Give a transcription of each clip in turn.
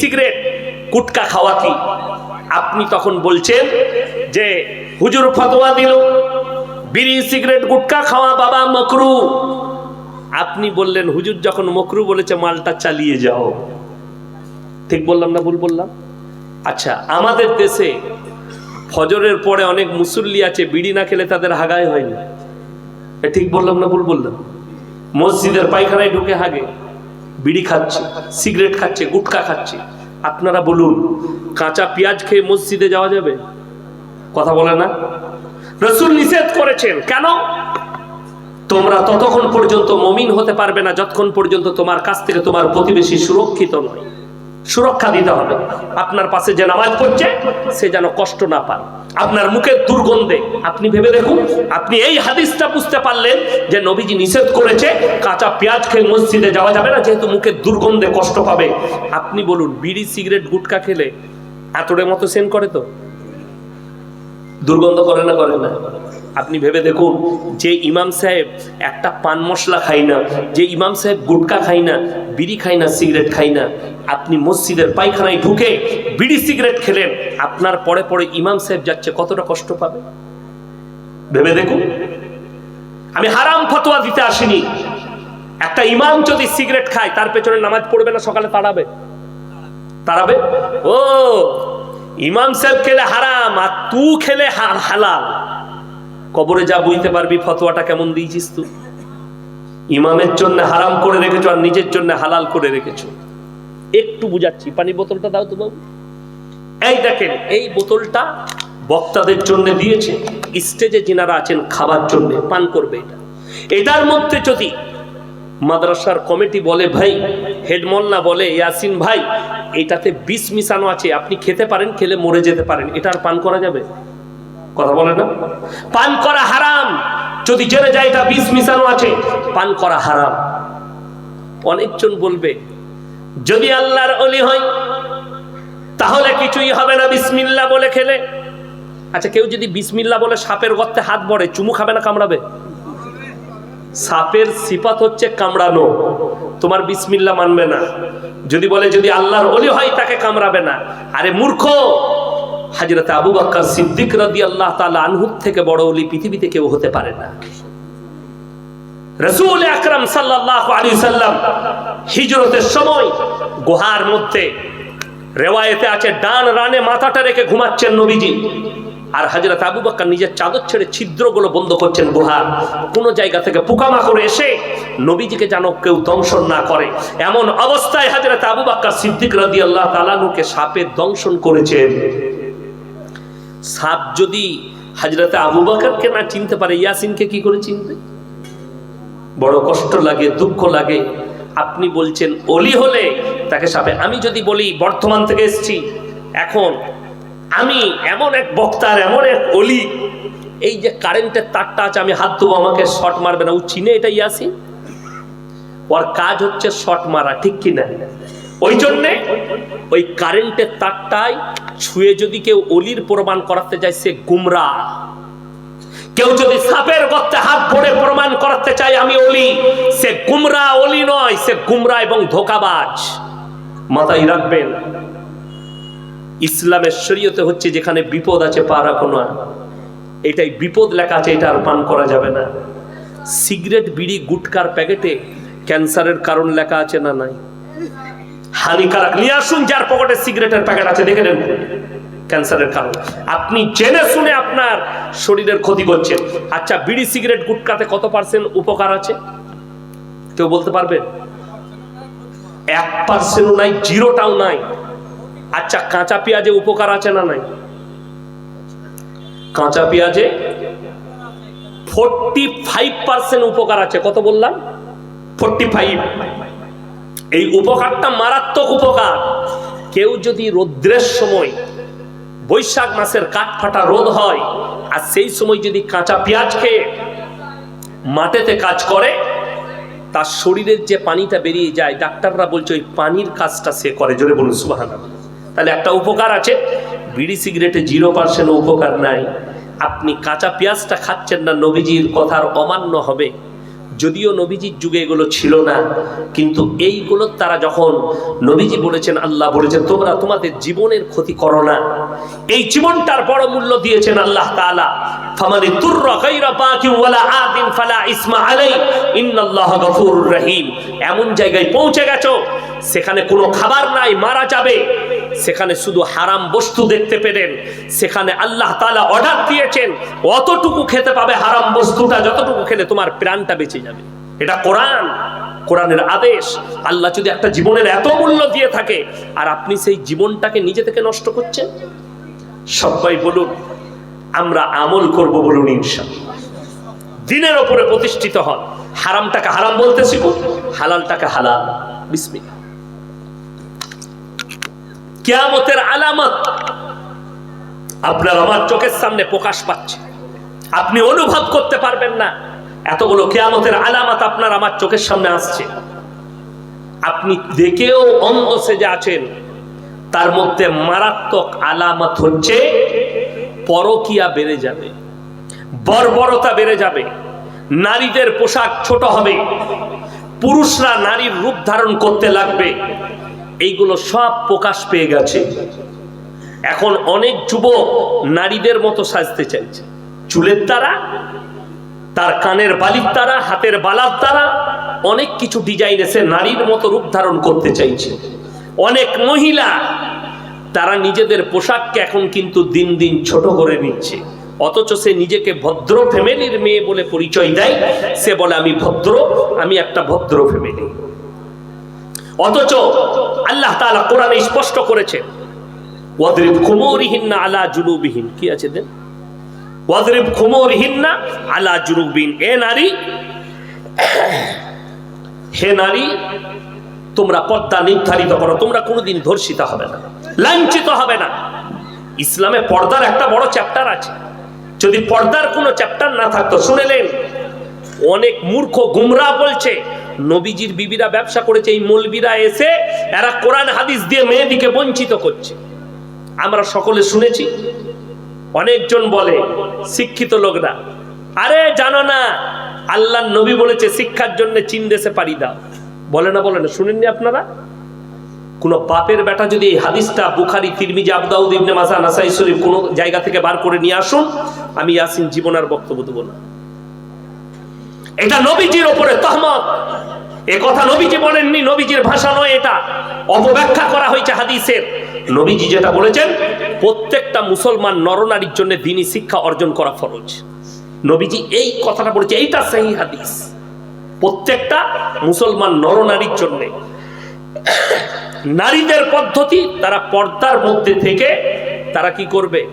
Cigarette, গুটকা খাওয়া কি আপনি তখন বলছেন যে, হুজুর ফতোয়া দিল, বিড়ি, সিগারেট, গুটকা খাওয়া বাবা মকরু। আপনি বললেন, হুজুর যখন মকরু বলেছে, মালটা চালিয়ে যাও। ঠিক বললাম না ভুল বললাম? আচ্ছা আমাদের দেশে ফজরের পরে অনেক মুসল্লি আছে, বিড়ি না খেলে তাদের হাগায় হয়নি। ঠিক বললাম না ভুল বললাম? মসজিদের পায়খানায় ঢুকে হাগে। বিড়ি খাচ্ছে, সিগারেট খাচ্ছে, গুটকা খাচ্ছে। আপনারা বলুন, কাঁচা পেঁয়াজ খেয়ে মসজিদে যাওয়া যাবে? কথা বলে না? রসুল নিষেধ করেছেন। কেন? তোমরা ততক্ষণ পর্যন্ত মমিন হতে পারবে না, যতক্ষণ পর্যন্ত তোমার কাছ থেকে তোমার প্রতিবেশী সুরক্ষিত নয়। সুরক্ষা দিতে হবে। আপনার পাশে যে নামাজ পড়ছে, সে যেন কষ্ট না পায়। আপনার মুখের দুর্গন্ধে, আপনি ভেবে দেখুন, আপনি এই হাদিসটা বুঝতে পারলেন যে নবীজি নিষেধ করেছে, কাঁচা পেঁয়াজ খেয়ে মসজিদে যাওয়া যাবে না, যেহেতু মুখের দুর্গন্ধে কষ্ট পাবে। আপনি বলুন, বিড়ি, সিগারেট, গুটকা খেলে আতরের মতো সেন করে তো? দুর্গন্ধ করে না করে না? আপনি ভেবে দেখুন, যে ইমাম সাহেব একটা পান মশলা খাই না, যে ইমাম সাহেব গুটকা খাই না, বিড়ি খাই না, সিগারেট খাই না, আপনি মসজিদের পায়খানায় ঢুকে বিড়ি, সিগারেট খেলেন, আপনার পরে পরে ইমাম সাহেব যাচ্ছে, কতটা কষ্ট পাবে? ভেবে দেখুন। আমি হারাম ফতোয়া দিতে আসিনি। একটা ইমাম যদি সিগারেট খায়, তার পেছনে নামাজ পড়বে না, সকালে তাড়াবে? তাড়াবে? ও ইমাম সাহেব খেলে হারাম, আর তু খেলে হালাল। কবরে যা বুঝতে পারবি, ফতোয়াটা কেমন দিয়েছিস তুই? ইমামের জন্য হারাম করে রেখেছো, আর নিজের জন্য হালাল করে রেখেছো। একটু বুঝাচ্ছি, পানি বোতলটা দাও তো বাবু। এই দেখেন, এই বোতলটা বক্তাদের জন্য দিয়েছে, স্টেজে যিনারা আছেন, খাবার জন্য, পান করবে এটা। এটার মধ্যে যদি মাদ্রাসার কমিটি বলে, ভাই হেডমল্লা বলে, ইয়াসিন ভাই এটাতে বিষ মিশানো আছে। আপনি খেতে পারেন, খেলে মরে যেতে পারেন। এটা আর পান করা যাবে? কথা বলে না? পান করা হারাম। যদি জেনে যায় এটা বিষ মিশানো আছে, পান করা হারাম। অনেকজন বলবে, যদি আল্লাহর অলি হয়, তাহলে কিছুই হবে না বিসমিল্লা বলে খেলে। আচ্ছা কেউ যদি বিসমিল্লা বলে সাপের গর্তে হাত বড়ে চুমু খাবে না কামড়াবে? সাপের সিপাত হচ্ছে কামড়ানো। তোমার বিসমিল্লা মানবে না। যদি বলে যদি আল্লাহর অলি হয়, তাকে কামড়াবে না। আরে মূর্খ! হাজরতে আবু বাক্কার সিদ্দিক রাদি আল্লাহ তালা আনহুর থেকে বড় অলি পৃথিবীতে কেউ হতে পারে না। রসুল আকরাম সাল্লাল্লাহু আলাইহি সাল্লাম হিজরতের সময় গুহার মধ্যে রেওয়ায়েতে আছে, ডান রানে মাথাটা রেখে ঘুমাচ্ছেন নবীজি। আর হাজরত আবু বাক্কার নিজের চাদর ছেড়ে ছিদ্রগুলো বন্ধ করছেন গুহার কোনো জায়গা থেকে পোকামাকড় এসে নবীজিকে যেন কেউ দংশন না করে। এমন অবস্থায় হাজরত আবু বাক্কার সিদ্দিক রাদি আল্লাহ তালানুকে সাপে দংশন করেছেন সাপ যদি হাজরতে আবু বাকরকে না চিনতে পারে, ইয়াসিনকে কি করে চিনবে? বড় কষ্ট লাগে, দুঃখ লাগে। আপনি বলছেন, অলি হলে তাকে সাপে। আমি যদি বলি, বর্তমান থেকে এসছি, এখন আমি এমন এক বক্তার, এমন এক অলি। এই যে কারেন্টের তারটা আছে, আমি হাত দেবো আমাকে শর্ট মারবে না। ও চিনে এটা ইয়াসিন? ওর কাজ হচ্ছে শর্ট মারা, ঠিক কিনা ওই জন্যে ওই কারেন্টের তারটায় ছুঁয়ে যদি কেউ অলির প্রমাণ করাতে যায়, সে গুমরা। কেউ যদি সাপের গর্তে হাত ভরে প্রমাণ করাতে চায়, আমি অলি। সে গুমরা অলি নয়, সে গুমরা এবং ধোকাবাজ। মাথায় রাখবেন ইসলামের শরীয়তে হচ্ছে যেখানে বিপদ আছে, পা রাখো না। এটাই বিপদ লেখা আছে, এটা আর পান করা যাবে না। সিগারেট, বিড়ি, গুটকার প্যাকেটে ক্যান্সারের কারণ লেখা আছে না নাই? হানিকারক, নিয়ে আসুন, যার পকেটে সিগারেটের প্যাকেট আছে, দেখে নেন ক্যান্সারের কারণ। আপনি জেনে শুনে আপনার শরীরের ক্ষতি করছেন আচ্ছা বিড়ি, সিগারেট, গুটকাতে কত পার্সেন্ট উপকার আছে? কেউ বলতে পারবেন এক পার্সেন্টও নাই, জিরোটাও নাই। আচ্ছা কাঁচা পেঁয়াজে উপকার আছে না নাই? কাঁচা পেঁয়াজে ফোরটি ফাইভ পার্সেন্ট উপকার আছে। কত বললাম? ফোরটি ফাইভ এই উপকারটা মারাত্মক উপকার। কেউ যদি রৌদ্রের সময় বৈশাখ মাসের কাঠ ফাটা রোদ হয়, আর সেই সময় যদি কাঁচা পেঁয়াজ খেয়ে মাঠেতে কাজ করে, তার শরীরের যে পানিটা বেরিয়ে যায়, ডাক্তাররা বলছে ওই পানির কাজটা সে করে। জোরে বলুন সুবাহান তাহলে একটা উপকার আছে। বিড়ি সিগারেটে জিরো পার্সেন্ট উপকার নাই। আপনি কাঁচা পেঁয়াজটা খাচ্ছেন না, নবীজির কথার অমান্য হবে। যদিও নবীজির যুগে এগুলো ছিল না, কিন্তু এইগুলো তারা যখন নবীজি বলেছেন, আল্লাহ বলেছেন, তোমরা তোমাদের জীবনের ক্ষতি করো না। এই জীবনটার বড় মূল্য দিয়েছেন আল্লাহ ফালা ইসমা আলাই। রহিম। এমন জায়গায় পৌঁছে গেছো, সেখানে কোনো খাবার নাই, মারা যাবে। সেখানে শুধু হারাম বস্তু দেখতে পেলেন, সেখানে আল্লাহ তাআলা অর্ডার দিয়েছেন, অতটুকু খেতে পাবে হারাম বস্তুটা, যতটুকু খেলে তোমার প্রাণটা বেঁচে যাবে। এটা কোরআন, কোরআনের আদেশ। আল্লাহ যদি একটা জীবনের এত মূল্য দিয়ে থাকে, আর আপনি সেই জীবনটাকে নিজে থেকে নষ্ট করছেন? সবাই বলুন, আমরা আমল করব বলুন ইনশাআল্লাহ। দিনের ওপরে প্রতিষ্ঠিত হন। হারামটাকে হারাম বলতে শিখুন হালালটাকে হালাল। বিসমিল্লাহ। কিয়ামতের আলামত আপনার আমার চোখের সামনে প্রকাশ পাচ্ছে। আপনি অনুভব করতে পারবেন না। এতগুলো কেয়ামতের আলামত আপনার আমার চোখের সামনে আসছে। আপনি দেখেও অন্ধ সেজে আছেন। তার মধ্যে মারাত্মক আলামত হচ্ছে, পরকিয়া বেড়ে যাবে, বর্বরতা বেড়ে যাবে, নারীদের পোশাক ছোট হবে, পুরুষরা নারীর রূপ ধারণ করতে লাগবে এইগুলো সব প্রকাশ পেয়ে গেছে। এখন অনেক যুবক নারীদের মতো সাজতে চাইছে। চুলের দ্বারা তার কানের বালির দ্বারা হাতের বালার দ্বারা অনেক কিছু ডিজাইন এসে নারীর মতো রূপ ধারণ করতে চাইছে। অনেক মহিলা, তারা নিজেদের পোশাককে এখন কিন্তু দিন দিন ছোট করে নিচ্ছে। অথচ সে নিজেকে ভদ্র ফ্যামিলির মেয়ে বলে পরিচয় দেয়। সে বলে, আমি ভদ্র, আমি একটা ভদ্র ফ্যামিলি অথচ আল্লাহ তাআলা কোরআনে স্পষ্ট করেছে, ওয়াদরিব খুমুরিহিন্না আলা জুনুবিহিন। কি আছে দেন? ওয়াদরিব খুমুরিহিন্না আলা জুনুবিন। এ নারী, হে নারী, তোমরা পর্দা নির্ধারিত করো, তোমরা কোনোদিন ধর্ষিত হবে না, লাঞ্ছিত হবে না। ইসলামে পর্দার একটা বড় চ্যাপ্টার আছে। যদি পর্দার কোনো চ্যাপ্টার না থাকতো শুনেলেন অনেক মূর্খ গুমরা বলছে নবীজির বিবিরা ব্যবসা করেছে, এই মৌলবিরা এসে এরা কোরআন, হাদিস দিয়ে মেয়েদিকে বঞ্চিত করছে। আমরা সকলে শুনেছি, অনেকজন বলে, শিক্ষিত লোকরা, আরে জানো না, আল্লাহ নবী বলেছে, শিক্ষার জন্য চীন দেশে পাড়ি দাও। বলে না বলে না, শুনেননি আপনারা? কোন বাপের বেটা যদি এই হাদিসটা বুখারি, তিরমিজি, আবদাউদ ইবনে মাসা নাসাই শরীফ কোন জায়গা থেকে বার করে নিয়ে আসুন, আমি ইয়াসিন জীবন আর বক্তব্য দেবো না। এটা নবীজির ওপরে তহমত। এ কথা নবীজি বলেননি, নবীজির ভাষা নয় এটা। অপব্যাখ্যা করা হয়েছে হাদিসের। নবীজি যেটা বলেছেন, প্রত্যেকটা মুসলমান নরনারীর জন্য দিনই শিক্ষা অর্জন করা ফরজ। নবীজি এই কথাটা বলেছে, এইটা সেই হাদিস। প্রত্যেকটা মুসলমান নরনারীর জন্য। নারীদের পদ্ধতি, তারা পর্দার মধ্যে থেকে তারা কি করবে?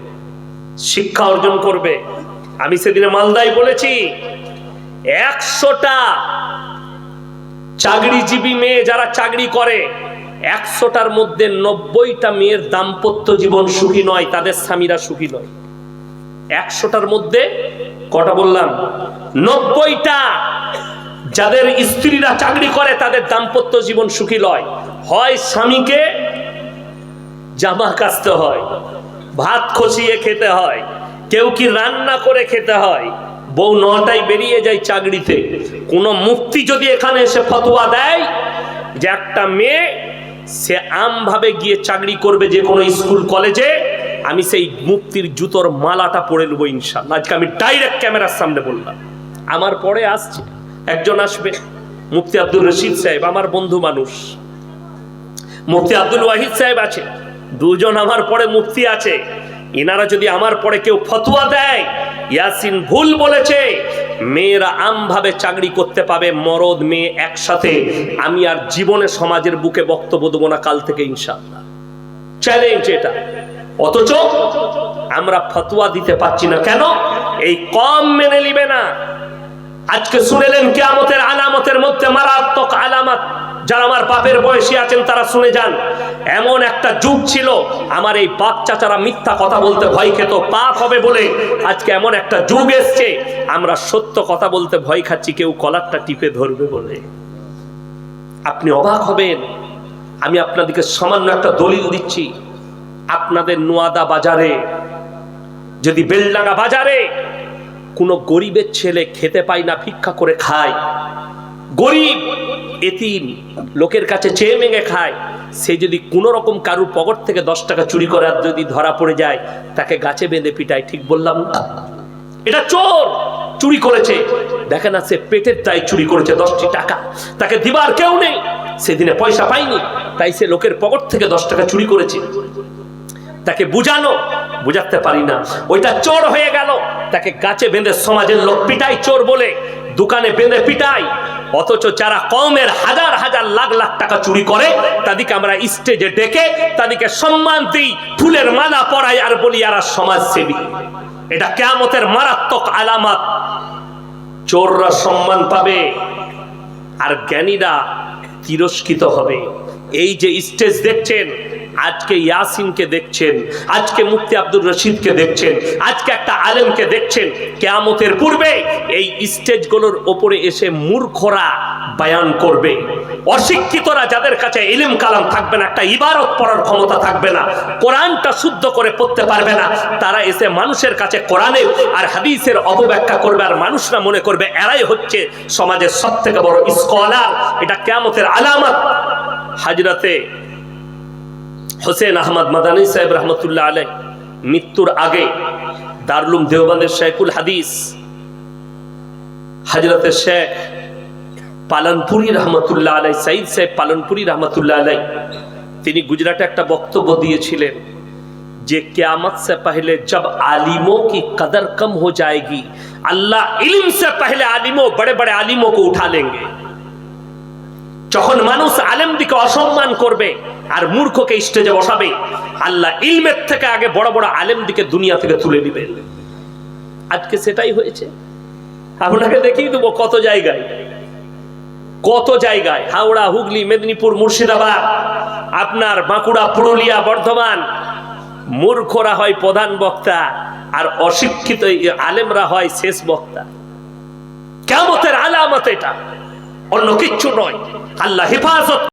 শিক্ষা অর্জন করবে। আমি সেদিনে মালদায় বলেছি একশোটা চাকরিজীবী মেয়ে যারা চাকরি করে, একশোটার মধ্যে নব্বইটা মেয়ের দাম্পত্য জীবন সুখী নয়, তাদের স্বামীরা সুখী নয়। একশোটার মধ্যে, কটা বললাম? নব্বইটা যাদের স্ত্রীরা চাকরি করে, তাদের দাম্পত্য জীবন সুখী নয়। হয় স্বামীকে জামা কাচতে হয়, ভাত খসিয়ে খেতে হয়, কেউ কি রান্না করে খেতে হয় বউ নটায় বেরিয়ে যায় চাকরিতে। কোনো মুক্তি যদি এখানে এসে ফতোয়া দেয় যে একটা মেয়ে সে আমভাবে গিয়ে চাকরি করবে যে কোনো স্কুল, কলেজে, আমি সেই মুক্তির জুতোর মালাটা পরে নেব ইনশাল্লাহ আজকে আমি ডাইরেক্ট ক্যামেরার সামনে বললাম। আমার পরে আসছে, একজন আসবে, মুফতি আব্দুল রশিদ সাহেব, আমার বন্ধু মানুষ। মুফতি আব্দুল ওয়াহিদ সাহেব আছে, দুজন আমার পরে মুফতি আছে। এনারা যদি আমার পরে কেউ ফতোয়া দেয় ইয়াসিন ভুল বলেছে। মেয়েরা আমভাবে চাকরি করতে পাবে, মরদ মেয়ে একসাথে। আমি আর জীবনে সমাজের বুকে বক্তব্য দেবো না কাল থেকে ইনশাআল্লাহ। চ্যালেঞ্জ এটা। অথচ আমরা ফতুয়া দিতে পারছি না। কেন? এই কম মেনে নিবে না। আজকে শুনেলেন কেয়ামতের আলামতের মধ্যে মারাত্মক আলামত। যারা আমার বাপের বয়সী আছেন, তারা শুনে যান। এমন একটা যুগ ছিল, আমার এই বাপ চাচারা মিথ্যা কথা বলতে ভয় খেত। পাপ হবে বলে আজকে এমন একটা যুগ এসছে, আমরা সত্য কথা বলতে ভয় খাচ্ছি, কেউ কলারটা টিপে ধরবে বলে। আপনি অবাক হবেন, আমি আপনাদেরকে সামান্য একটা দলিল দিচ্ছি। আপনাদের নোয়াদা বাজারে, যদি বেলডাঙ্গা বাজারে কোনো গরিবের ছেলে খেতে পায় না, ভিক্ষা করে খায় গরিব এতিম লোকের কাছে চেয়ে মেঙে খায়। সে যদি কোনো রকম কারুর পকেট থেকে দশ টাকা চুরি করার যদি ধরা পড়ে যায়, তাকে গাছে বেঁধে পিটায়, ঠিক বললাম এটা চোর চুরি করেছে। দেখে না সে পেটের তাই চুরি করেছে দশটি টাকা। তাকে দিবার কেউ নেই। সেদিনে পয়সা পাইনি তাই সে লোকের পকেট থেকে দশ টাকা চুরি করেছে। তাকে বুঝানো, বুঝাতে পারি না। ওইটা চোর হয়ে গেল। তাকে গাছে বেঁধে সমাজের লোক পিটাই চোর বলে। দোকানে বেঁধে পিটাই অথচ যারা কমের হাজার হাজার লাখ লাখ টাকা চুরি করে, তাদেরকে আমরা স্টেজে ডেকে তাদেরকে সম্মান দিই, ফুলের মালা পরাই আর বলি আর সমাজসেবী। এটা কেয়ামতের মারাত্মক আলামত। চোররা সম্মান পাবে আর জ্ঞানীরা তিরস্কৃত হবে। এই যে স্টেজ দেখছেন আজকে ইয়াসিনকে দেখছেন, আজকে মুফতি আব্দুর রশিদকে দেখছেন, আজকে একটা আলেমকে দেখছেন, কেয়ামতের পূর্বে এই স্টেজগুলোর ওপরে এসে মূর্খরা বায়ান করবে। অশিক্ষিতরা যাদের কাছে ইলিম কালাম থাকবে না, একটা ইবারত পড়ার ক্ষমতা থাকবে না, কোরআনটা শুদ্ধ করে পড়তে পারবে না, তারা এসে মানুষের কাছে কোরআনের আর হাদিসের অপব্যাখ্যা করবে, আর মানুষরা মনে করবে এরাই হচ্ছে সমাজের সব থেকে বড় স্কলার এটা কেয়ামতের আলামত। হাজরাতে হোসেন আহমদ মাদানী সাহেব রহমতুল্লাহ আলাই মৃত্যুর আগে দারুলুম দেওবানের শেখুল হাদিস হাজরতে শেখ পালনপুরি রহমতুল্লাহ আলাই সাইদ সাহেব পালনপুরি রহমতুল্লাহ আলাই তিনি গুজরাটে একটা বক্তব্য দিয়েছিলেন যে কেয়ামত সে পহলে জব আলিমো কি কদর কম হো যায়গি আল্লাহ ইলিম সে পহলে আলিমো, বড়ে বড়ে আলিমো কো উঠা লেঙ্গে। যখন মানুষ আলেম দিকে অসম্মান করবে আর মূর্খকে স্টেজে বসাবে, আল্লাহ ইলমের থেকে আগে বড় বড় আলেম দিকে দুনিয়া থেকে তুলে দিবেন আজকে সেটাই হয়েছে। আপনাকে দেখিয়ে দেবো কত জায়গায়। কত জায়গায়। হাওড়া, হুগলি, মেদিনীপুর, মুর্শিদাবাদ, আপনার বাঁকুড়া, পুরুলিয়া, বর্ধমান। মূর্খরা হয় প্রধান বক্তা আর অশিক্ষিত আলেমরা হয় শেষ বক্তা। কেমতের আলামত এটা। অন্য কিচ্ছু নয়। আল্লাহ হেফাজত।